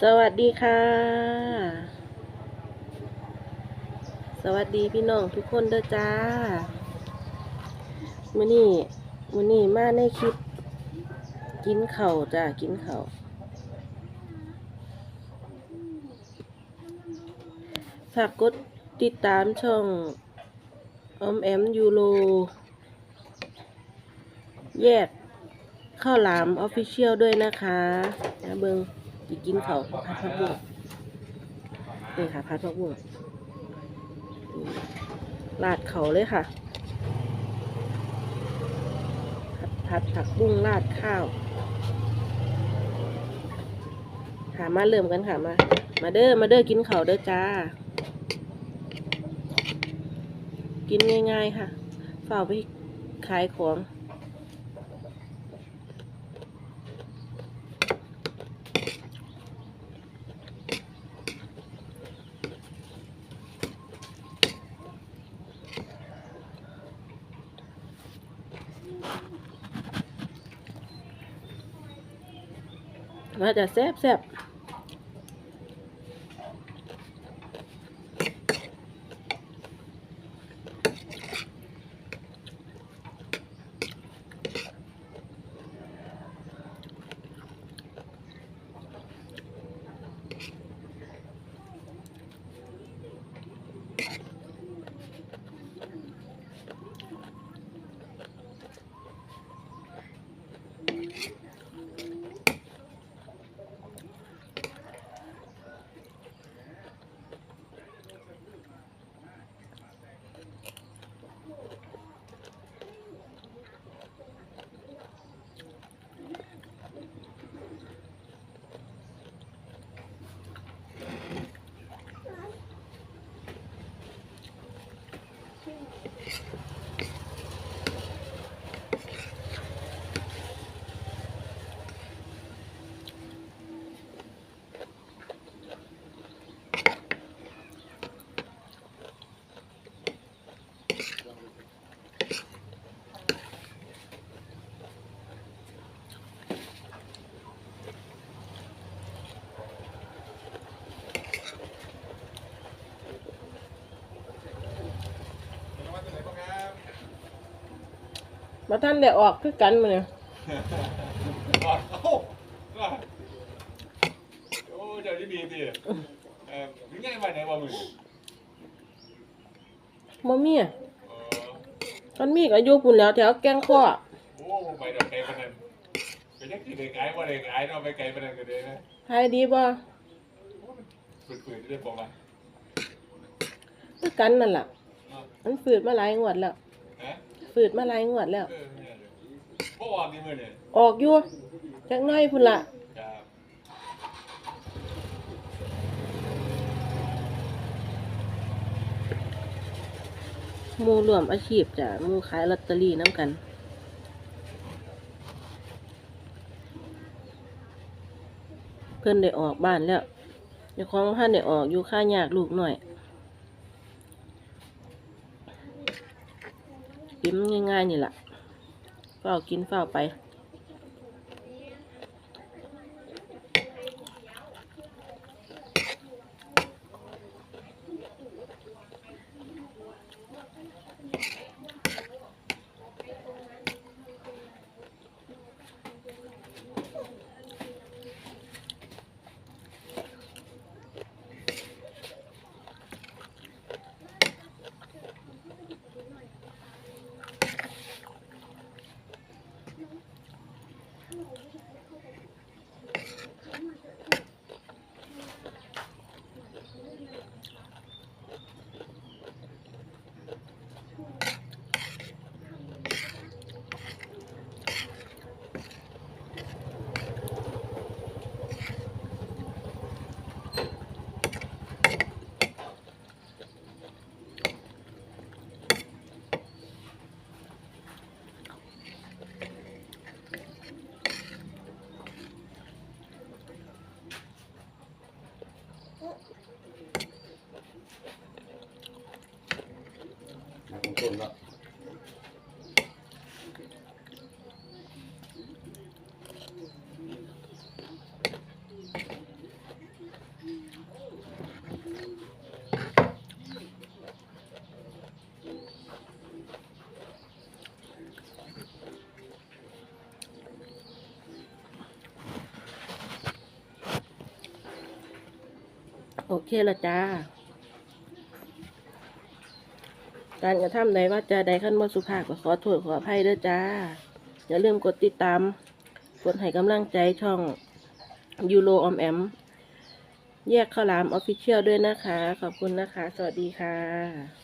สวัสดีค่ะ สวัสดีพี่น้องทุกคนเด้อจ้ามือนี้มื้อนี้มาในคลิป กินเข่าจ้ากินเข่าฝากกดติดตามช่องอมแอมยูโร แยก ข้าวหลามออฟฟิเชียลด้วยนะคะนะเบิงสิกินเขาวผัดผักบุ้งนี่ค่ะผัดผักบุ้งลาดเขาเลยค่ะ ผัดผัดผักบุ้งราดข้าวค่ะมาเริ่มกันค่ะมา มาเด้อมาเด้อกินเขาเด้อจ้า กินง่ายๆค่ะ ฝ่าไปขายของ ว่าจะแซ่บแซ่บ มาท่านได้ออกคือกันมาเนี่ยโอ้โหโอ้เจ้าที่บีบีเออมึงง่ายไปไหนวะมึงมมี่เออมันมีก็อยู่ปุ่นแล้วแถวแกงข้อโอ้ไปดอกไก่ปนันไปยังที่เด็กไอ้ว่าเด็กไอ้เนาะไปไก่ปนันกันเลยนะขายดีบ่ฝืดๆเรื่องบอกว่าคือกันนั่นล่ะมันฝืดมาหลายงวดแล้วฮะ ฝืดมาหลายงวดแล้วเออเนี่ยเลยเมื่อวานนี้มื่อเนี่ยออกอยู่จักหน้อยพุ่นละครับหมูรวมอาชีพจ้ะหมูขายลอตเตอรี่น้ำกัน เพื่อนได้ออกบ้านแล้วเจ้าของท่านได้ออกอยู่ค่ายากลูกหน่อย กินง่ายๆนี่แหละเฝ้ากินเฝ้าไป Thank you. โอเคละจ้า การกระทำใดว่าจะใดขั้นบ่สุภาพก็ขอโทษขออภัยเด้อจ้า อย่าลืมกดติดตาม กดให้กำลังใจช่องยูโรออมแอม แยกข้าวหลามออฟฟิเชียลด้วยนะคะ ขอบคุณนะคะ สวัสดีค่ะ